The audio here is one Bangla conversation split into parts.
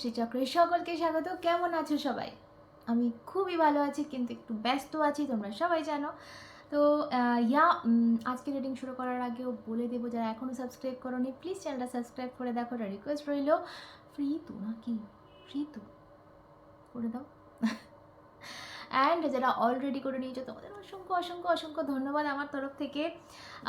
শ্রীচক্রে সকলকে স্বাগত। কেমন আছো সবাই? আমি খুবই ভালো আছি, কিন্তু একটু ব্যস্ত আছি, তোমরা সবাই জানো। তো ইয়া আজকে রিডিং শুরু করার আগেও বলে দেবো, যারা এখনও সাবস্ক্রাইব করোনি প্লিজ চ্যানেলটা সাবস্ক্রাইব করে দেখো রিকোয়েস্ট রইল। ফ্রি তো নাকি? ফ্রি তো করে দাও। অ্যান্ড যারা অলরেডি করে নিয়েছো, তোমাদের অসংখ্য অসংখ্য অসংখ্য ধন্যবাদ আমার তরফ থেকে।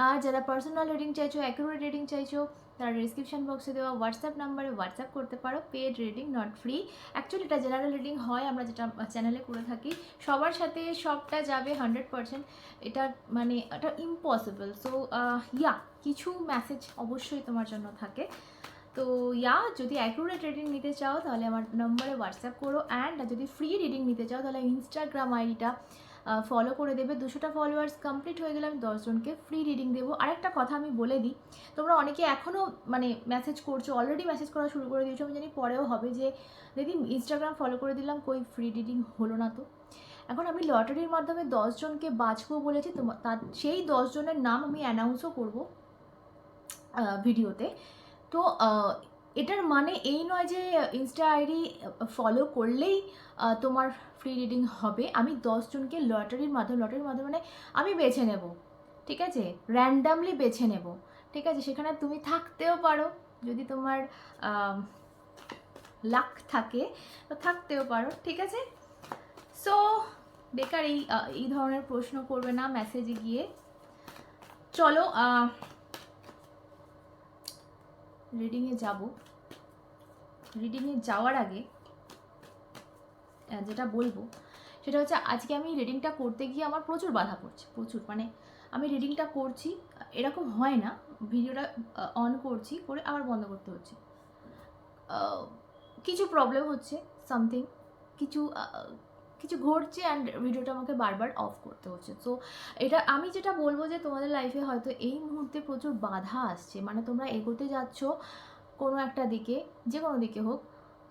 আর যারা পার্সোনাল রিডিং চাইছো অ্যাকুরেট রিডিং চাইছো তারা ডিসক্রিপশন বক্সে দেওয়া হোয়াটসঅ্যাপ নাম্বারে হোয়াটসঅ্যাপ করতে পারো। Paid reading not free actually এটা জেনারেল রিডিং হয়, আমরা যেটা চ্যানেলে করে থাকি। সবার সাথে সবটা যাবে হান্ড্রেড পারসেন্ট এটা মানে এটা ইম্পসিবল সো ইয়া কিছু মেসেজ অবশ্যই তোমার জন্য থাকে। তো ইয়া যদি অ্যাকুরেট রিডিং নিতে চাও, তাহলে আমার নম্বরে হোয়াটসঅ্যাপ করো। অ্যান্ড যদি ফ্রি রিডিং নিতে চাও, তাহলে ইনস্টাগ্রাম আইডিটা ফলো করে দেবে। দুশোটা ফলোয়ার্স কমপ্লিট হয়ে গেলে আমি দশজনকে ফ্রি রিডিং দেবো। আরেকটা কথা আমি বলে দিই, তোমরা অনেকে এখনও মানে মেসেজ করছ অলরেডি মেসেজ করা শুরু করে দিয়েছ, আমি জানি পরেও হবে যে দিদি ইনস্টাগ্রাম ফলো করে দিলাম, কই ফ্রি রিডিং হলো না তো। এখন আমি লটারির মাধ্যমে দশজনকে বাঁচবো বলেছি তোমার তার, সেই দশজনের নাম আমি অ্যানাউন্সও করব ভিডিওতে তো। এটার মানে এই নয় যে ইনস্টা আইডি ফলো করলেই তোমার ফ্রি রিডিং হবে। আমি দশজনকে লটারির মাধ্যমে লটারির মাধ্যমে মানে আমি বেছে নেব, ঠিক আছে? র্যান্ডামলি বেছে নেব, ঠিক আছে? সেখানে তুমি থাকতেও পারো। যদি তোমার লাক থাকে, তো থাকতেও পারো, ঠিক আছে? সো বেকার এই এই ধরনের প্রশ্ন করবে না মেসেজে গিয়ে। চলো রিডিংয়ে যাব। রিডিংয়ে যাওয়ার আগে যেটা বলব, সেটা হচ্ছে আজকে আমি রিডিংটা করতে গিয়ে আমার প্রচুর বাধা পড়ছে, প্রচুর। মানে আমি রিডিংটা করছি, এরকম হয় না ভিডিওটা অন করছি, করে আবার বন্ধ করতে হচ্ছে। কিছু প্রবলেম হচ্ছে সামথিং কিছু কিছু ঘটছে অ্যান্ড ভিডিওটা আমাকে বারবার অফ করতে হচ্ছে। সো এটা আমি যেটা বলব যে তোমাদের লাইফে হয়তো এই মুহূর্তে প্রচুর বাধা আসছে। মানে তোমরা এগোতে যাচ্ছ কোনো একটা দিকে, যে কোনো দিকে হোক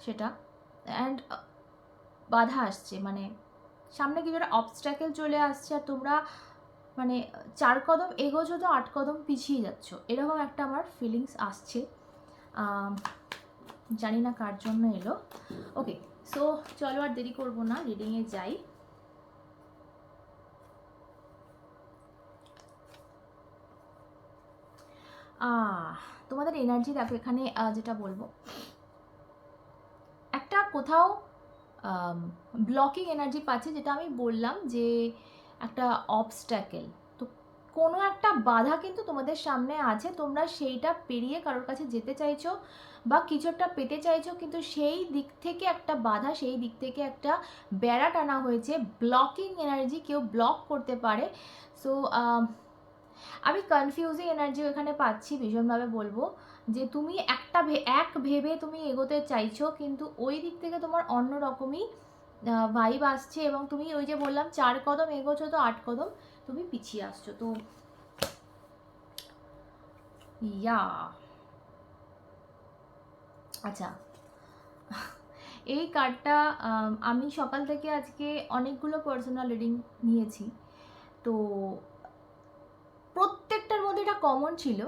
সেটা। অ্যান্ড বাধা আসছে। মানে সামনে কিছু একটা অবস্ট্যাকেল চলে আসছে আর তোমরা মানে চার কদম এগোছো তো আট কদম পিছিয়ে যাচ্ছ। এরকম একটা আমার ফিলিংস আসছে। জানি না কার জন্য এলো। ওকে সো চলো আর দেরি করব না রিডিংয়ে যাই। তোমাদের এনার্জি দেখো এখানে যেটা বলব। একটা কোথাও ব্লকিং এনার্জি পাচ্ছে, যেটা আমি বললাম যে একটা অবস্ট্যাকেল কোনো একটা বাধা কিন্তু তোমাদের সামনে আছে। তোমরা সেইটা পেরিয়ে কারোর কাছে যেতে চাইছো বা কিছু একটা পেতে চাইছো, কিন্তু সেই দিক থেকে একটা বাধা, সেই দিক থেকে একটা বেড়া টানা হয়েছে। ব্লকিং এনার্জি কেউ ব্লক করতে পারে। সো আমি কনফিউজিং এনার্জি এখানে পাচ্ছি, ভীষণভাবে বলব। যে তুমি একটা এক ভেবে তুমি এগোতে চাইছো, কিন্তু ওই দিক থেকে তোমার অন্য রকমই ভাইব আসছে এবং তুমি ওই যে বললাম চার কদম এগোছো তো আট কদম, তুমি পিছিয়ে আসছো। তো ইয়া। আচ্ছা। এই কার্ডটা আমি সকাল থেকে আজকে অনেকগুলো পার্সোনাল রিডিং নিয়েছি। তো প্রত্যেকটার মধ্যে এটা কমন ছিল।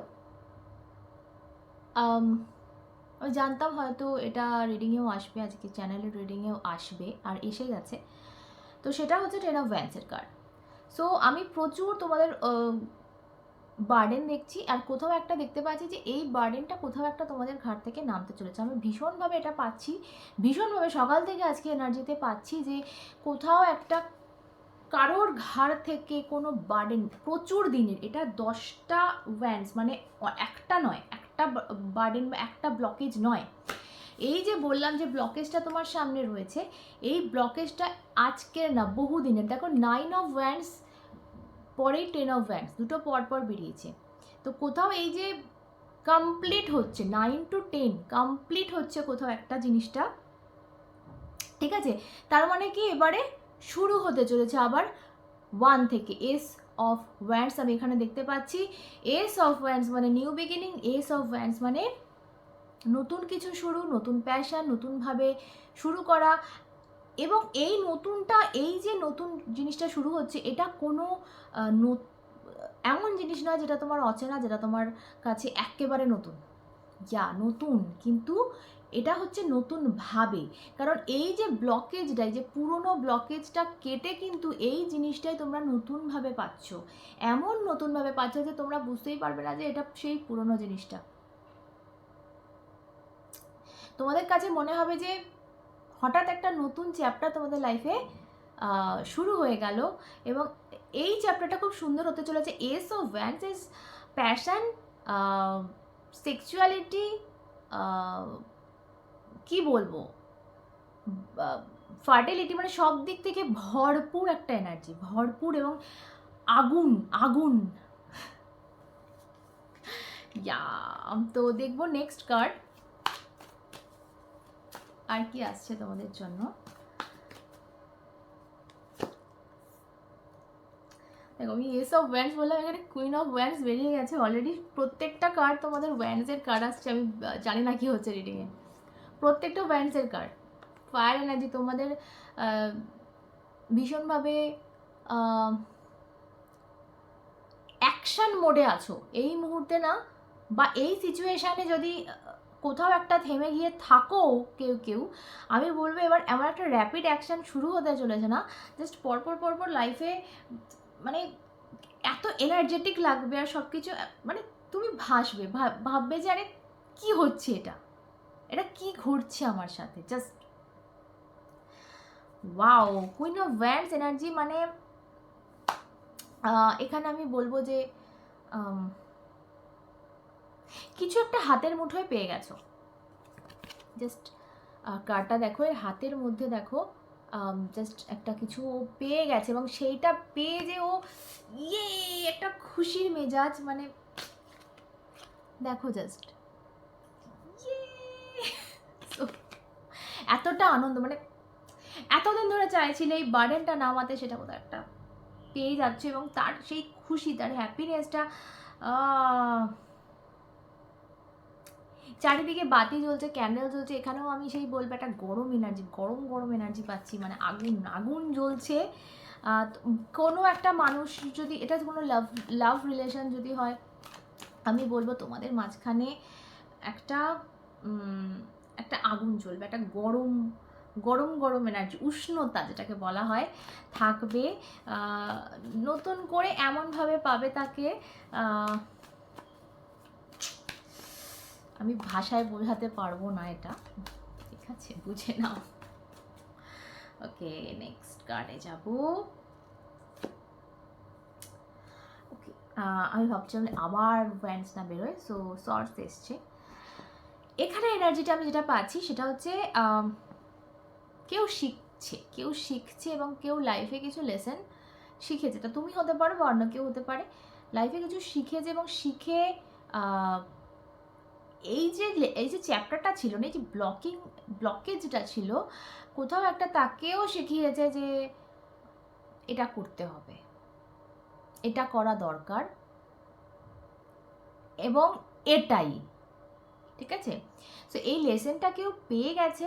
জানতাম হয়তো এটা রিডিংয়েও আসবে, আজকে চ্যানেলের রিডিংয়েও আসবে, আর এসে গেছে। তো সেটা হচ্ছে টেন অফ ভ্যান্সের কার্ড সো আমি প্রচুর তোমাদের বার্ডেন দেখছি, আর কোথাও একটা দেখতে পাচ্ছি যে এই বার্ডেনটা কোথাও একটা তোমাদের ঘাট থেকে নামতে চলেছে। আমি ভীষণভাবে এটা পাচ্ছি, ভীষণভাবে সকাল থেকে আজকে এনার্জিতে পাচ্ছি যে কোথাও একটা কারোর ঘাড় থেকে কোনো বার্ডেন প্রচুর দিনের, এটা দশটা ভ্যান্স মানে একটা নয় একটা বার্ডেন বা একটা ব্লকেজ নয়। এই যে বললাম যে ব্লকেজটা তোমার সামনে রয়েছে, এই ব্লকেজটা আজকের না, বহুদিনের। দেখো নাইন অফ ভ্যান্স পরেই টেন অফ ভ্যান্স দুটো পর পর বেরিয়েছে। তো কোথাও এই যে কমপ্লিট হচ্ছে নাইন টু টেন কমপ্লিট হচ্ছে কোথাও একটা জিনিসটা, ঠিক আছে? তার মানে কি এবারে শুরু হতে চলেছে আবার ওয়ান থেকে এস অফ ওয়ান্স আমি এখানে দেখতে পাচ্ছি। এস অফ ওয়ান্স মানে new beginning ace of wands মানে নতুন কিছু শুরু, নতুন প্যাশন নতুনভাবে শুরু করা। এবং এই নতুনটা, এই যে নতুন জিনিসটা শুরু হচ্ছে, এটা কোনো এমন জিনিস নয় যেটা তোমার অচেনা, যেটা তোমার কাছে একেবারে নতুন। যা নতুন, কিন্তু এটা হচ্ছে নতুন ভাবে। কারণ এই যে ব্লকেজটা এই যে পুরনো ব্লকেজটা কেটে কিন্তু এই জিনিসটাই তোমরা নতুনভাবে পাচ্ছ। এমন নতুনভাবে পাচ্ছ যে তোমরা বুঝতেই পারবে না যে এটা সেই পুরনো জিনিসটা। তোমাদের কাছে মনে হবে যে হঠাৎ একটা নতুন চ্যাপ্টার তোমাদের লাইফে শুরু হয়ে গেল এবং এই চ্যাপ্টারটা খুব সুন্দর হতে চলেছে। Ace of wands is passion sexuality কি বলব? ফার্টিলিটি মানে সব দিক থেকে ভরপুর একটা এনার্জি ভরপুর এবং আগুন আগুন। তো দেখব নেক্সট কার্ড আর কি আসছে তোমাদের জন্য? দেখো, আমি এস অফ ওয়ান্স বললাম, এখানে কুইন অফ ওয়ান্স বেরিয়ে গেছে অলরেডি প্রত্যেকটা কার্ড তোমাদের ওয়ান্সের কার্ড আসছে, আমি জানি না কি হচ্ছে রিডিংয়ে প্রত্যেকটা ওয়ান্সের কার্ড ফায়ার এনার্জি তোমাদের ভীষণভাবে অ্যাকশন মোডে আছো। এই মুহূর্তে না, বা এই সিচুয়েশানে যদি কোথাও একটা থেমে গিয়ে থাকো কেউ কেউ, আমি বলব এবার এমন একটা র্যাপিড অ্যাকশন শুরু হতে চলেছে না জাস্ট পরপর পরপর লাইফে মানে এত এনার্জেটিক লাগবে আর সব কিছু মানে তুমি ভাসবে ভাব- ভাববে যে আরে কী হচ্ছে এটা? এটা কি ঘটছে আমার সাথে? Just wow queen of wands energy মানে এখানে আমি বলব যে কিছু একটা হাতের মুঠোয় পেয়ে গেছো। জাস্ট কার্ডটা দেখো, এর হাতের মধ্যে দেখো জাস্ট একটা কিছু ও পেয়ে গেছে এবং সেইটা পেয়ে যে ও ইয়ে একটা খুশির মেজাজ মানে দেখো জাস্ট এতটা আনন্দ মানে এতদিন ধরে চাইছিলে এই বার্ডেনটা নামাতে, সেটা কোথাও একটা পেয়ে যাচ্ছে এবং তার সেই খুশি, তার হ্যাপিনেসটা চারিদিকে বাতি জ্বলছে ক্যান্ডেল জ্বলছে, এখানেও আমি সেই বলব একটা গরম এনার্জি গরম গরম এনার্জি পাচ্ছি মানে আগুন আগুন জ্বলছে। কোনো একটা মানুষ যদি, এটা কোনো লাভ লাভ রিলেশন যদি হয়, আমি বলব তোমাদের মাঝখানে একটা একটা আগুন জ্বলবে, একটা গরম গরম গরম এনার্জি উষ্ণতা যেটাকে বলা হয়, থাকবে। নতুন করে এমনভাবে পাবে তাকে আমি ভাষায় বোঝাতে পারব না এটা। ঠিক আছে, বুঝে নাও। ওকে নেক্সট কার্ডে যাব। ওকে আমি ভাবছিলাম আবার ব্যান্ডস না বেরোয় সো সর্স এসছে। এখানে এনার্জিটা আমি যেটা পাচ্ছি সেটা হচ্ছে কেউ শিখছে কেউ শিখছে এবং কেউ লাইফে কিছু লেসেন শিখেছে। তা তুমি হতে পারো বা অন্য কেউ হতে পারে। লাইফে কিছু শিখেছে এবং শিখে এই যে এই যে চ্যাপ্টারটা ছিল না, এই যে ব্লকিং ব্লকেজটা ছিল, কোথাও একটা তাকেও শিখিয়েছে যে এটা করতে হবে। এটা করা দরকার। এবং এটাই। ঠিক আছে? সো এই লেসনটা কেউ পেয়ে গেছে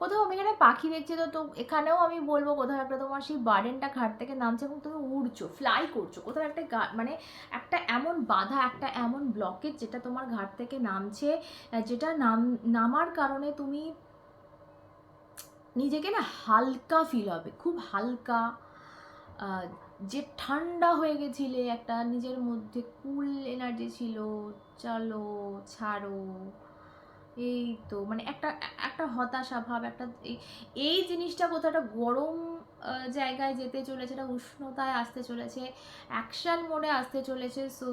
কোথাও আমি এখানে পাখি দেখছি তো তো এখানেও আমি বলব কোথাও একটা তোমার সেই বার্ডেনটা ঘাট থেকে নামছে এবং তুমি উড়ছো ফ্লাই করছ। কোথাও একটা মানে একটা এমন বাধা, একটা এমন ব্লকেজ যেটা তোমার ঘাট থেকে নামছে যেটা নাম, নামার কারণে তুমি নিজেকে না হালকা ফিল হবে, খুব হালকা যে ঠান্ডা হয়ে গেছিলে, একটা নিজের মধ্যে কুল এনার্জি ছিল, চলো, ছাড়ো, এই তো মানে একটা একটা হতাশা ভাব, একটা এই- জিনিসটা কোথাও একটা গরম জায়গায় যেতে চলেছে, একটা উষ্ণতায় আসতে চলেছে অ্যাকশন মোডে আসতে চলেছে সো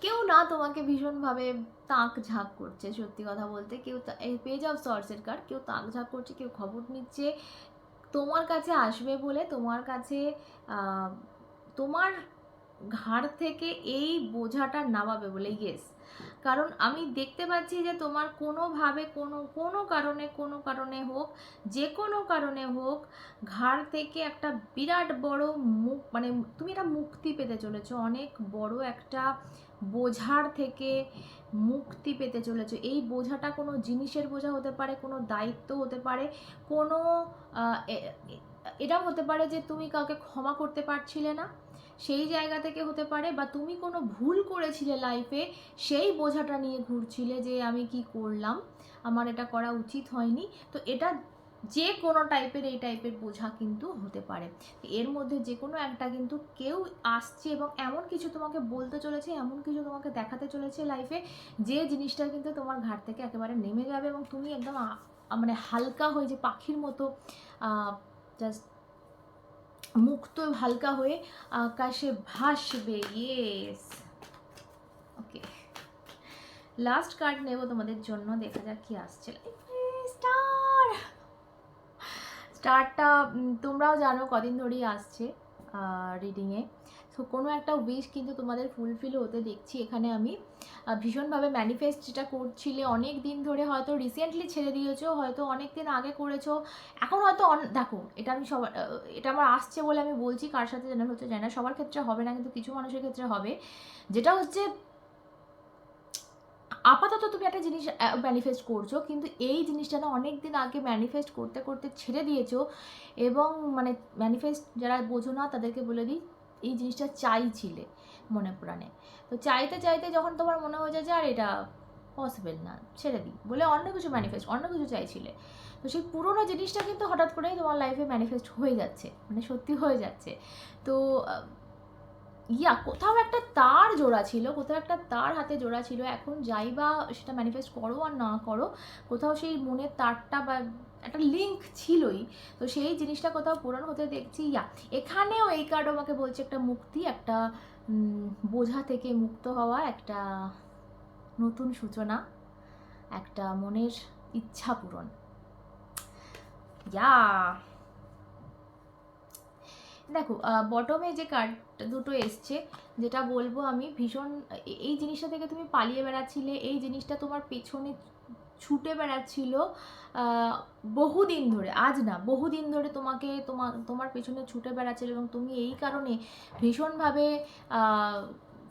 কেউ না তোমাকে ভীষণভাবে তাক ঝাঁক করছে, সত্যি কথা বলতে। কেউ পেয়ে যাও সর্সের কার্ড কেউ তাক ঝাঁক করছে, কেউ খবর নিচ্ছে তোমার কাছে আসবে বলে তোমার কাছে তোমার ঘাড় থেকে এই বোঝাটা নামাবে বলে ইয়েস কারণ আমি দেখতে পাচ্ছি যে তোমার কোনোভাবে কোনো কোনো কারণে কোনো কারণে হোক, যে কোনো কারণে হোক, ঘাড় থেকে একটা বিরাট বড় মুখ মানে তুমি একটা মুক্তি পেতে চলেছো। অনেক বড় একটা বোঝার থেকে মুক্তি পেতে চলেছে। এই বোঝাটা কোনো জিনিসের বোঝা হতে পারে, কোনো দায়িত্ব হতে পারে, কোনো এটাও হতে পারে যে তুমি কাউকে ক্ষমা করতে পারছিলে না, সেই জায়গা থেকে হতে পারে বা তুমি কোনো ভুল করেছিলে লাইফে সেই বোঝাটা নিয়ে ঘুরছিলে যে আমি কি করলাম, আমার এটা করা উচিত হয়নি। তো এটা যে কোনো টাইপের এই টাইপের বোঝা কিন্তু হতে পারে। এর মধ্যে যে কোনো একটা কিন্তু কেউ আসছে এবং এমন কিছু তোমাকে বলতে চলেছে, এমন কিছু তোমাকে দেখাতে চলেছে লাইফে যে জিনিসটা কিন্তু তোমার ঘাট থেকে একেবারে নেমে যাবে এবং তুমি একদম মানে হালকা হয়ে যে পাখির মতো জাস্ট মুক্ত, হালকা হয়ে আকাশে ভাসবে। ইয়েস ওকে লাস্ট কার্ড নেব তোমাদের জন্য, দেখা যাক কি আসছে। স্টার স্টারটা তোমরাও জানো কদিন ধরেই আসছে রিডিংয়ে সো কোনো একটা উইশ কিন্তু তোমাদের ফুলফিল হতে দেখছি এখানে আমি। ভীষণভাবে ম্যানিফেস্ট যেটা করছিলে, অনেক দিন ধরে হয়তো রিসেন্টলি ছেড়ে দিয়েছ, হয়তো অনেক দিন আগে করেছ। এখন হয়তো অন- দেখো, এটা আমি সবার এটা আমার আসছে বলে আমি বলছি কার সাথে জেনারেল হচ্ছে জানি না সবার ক্ষেত্রে হবে না, কিন্তু কিছু মানুষের ক্ষেত্রে হবে। যেটা হচ্ছে আপাতত তুমি একটা জিনিস ম্যানিফেস্ট করছ, কিন্তু এই জিনিসটা না অনেক দিন আগে ম্যানিফেস্ট করতে করতে ছেড়ে দিয়েছ এবং মানে ম্যানিফেস্ট যারা বোঝো না, তাদেরকে বলে দিই, এই জিনিসটা চাইছিলে মনে প্রাণে। তো চাইতে চাইতে যখন তোমার মনে হয়ে যায় যে, আর এটা পসিবল না, ছেড়ে দিই, বলে অন্য কিছু ম্যানিফেস্ট অন্য কিছু চাইছিলে। তো সেই পুরোনো জিনিসটা কিন্তু হঠাৎ করেই তোমার লাইফে ম্যানিফেস্ট হয়ে যাচ্ছে মানে সত্যি হয়ে যাচ্ছে। তো ইয়া, কোথাও একটা তার জোড়া ছিল, কোথাও একটা তার হাতে জোড়া ছিল, এখন যাই বা সেটা ম্যানিফেস্ট করো আর না করো, কোথাও সেই মনের তারটা বা একটা লিঙ্ক ছিলই, তো সেই জিনিসটা কোথাও পূরণ হতে দেখছি, ইয়া। এখানেও এই কার্ড আমাকে বলছে একটা মুক্তি, একটা বোঝা থেকে মুক্ত হওয়া, একটা নতুন সূচনা, একটা মনের ইচ্ছা পূরণ। ইয়া। দেখো বটমে যে কার্ড দুটো এসছে, যেটা বলব আমি ভীষণ এই জিনিসটা থেকে তুমি পালিয়ে বেড়াচ্ছিলে, এই জিনিসটা তোমার পেছনে ছুটে বেড়াচ্ছিল বহুদিন ধরে, আজ না, বহুদিন ধরে তোমাকে তোমার তোমার পেছনে ছুটে বেড়াচ্ছিল এবং তুমি এই কারণে ভীষণভাবে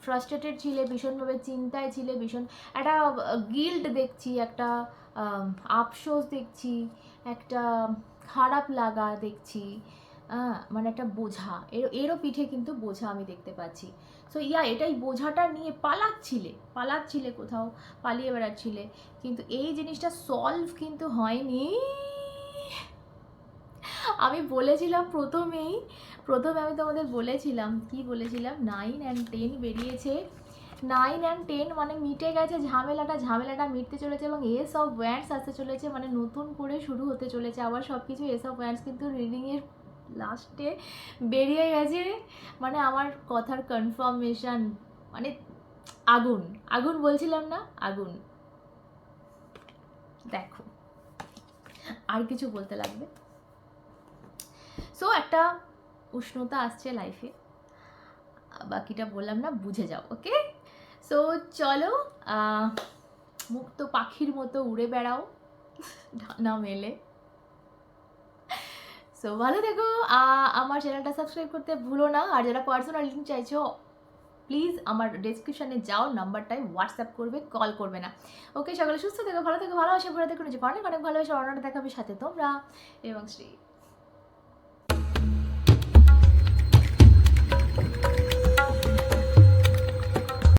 ফ্রাস্ট্রেটেড ছিলে, ভীষণভাবে চিন্তায় ছিলে, ভীষণ, একটা গিল্ড দেখছি, একটা আফসোস দেখছি, একটা খারাপ লাগা দেখছি মানে একটা বোঝা। এর, এরও পিঠে কিন্তু বোঝা আমি দেখতে পাচ্ছি। সো ইয়া, এটাই বোঝাটা নিয়ে পালাচ্ছিলে পালাচ্ছিলে কোথাও, পালিয়ে বেড়াচ্ছিলে। কিন্তু এই জিনিসটা সলভ কিন্তু হয়নি। আমি বলেছিলাম প্রথমেই, প্রথমে আমি তোমাদের বলেছিলাম, কি বলেছিলাম? নাইন অ্যান্ড টেন বেরিয়েছে। নাইন অ্যান্ড টেন মানে মিটে গেছে, ঝামেলাটা ঝামেলাটা মিটতে চলেছে এবং এস অফ ওয়্যান্ডস আসতে চলেছে। মানে নতুন করে শুরু হতে চলেছে। আবার সব কিছু এস অফ ওয়্যান্ডস কিন্তু রিডিংয়ের লাস্টে বেরিয়ে গেছে মানে আমার কথার কনফার্মেশন মানে আগুন আগুন বলছিলাম না, আগুন। দেখো, আর কিছু বলতে লাগবে? সো একটা উষ্ণতা আসছে লাইফে বাকিটা বললাম না, বুঝে যাও ওকে সো চলো মুক্ত পাখির মতো উড়ে বেড়াও ডানা মেলে। সো ভালো থেকো। আমার চ্যানেলটা সাবস্ক্রাইব করতে ভুলো না। আর যারা পার্সোনাল লিঙ্ক চাইছো প্লিজ আমার ডেসক্রিপশনে যাও নাম্বারটায় হোয়াটসঅ্যাপ করবে কল করবে না। ওকে সকালে সুস্থ থেকো, ভালো থেকো, ভালোবাসা, ঘুরে দেখো নিজে অনেক অনেক ভালোবাসা অন্যটা দেখাবে সাথে তোমরা। এবং শ্রী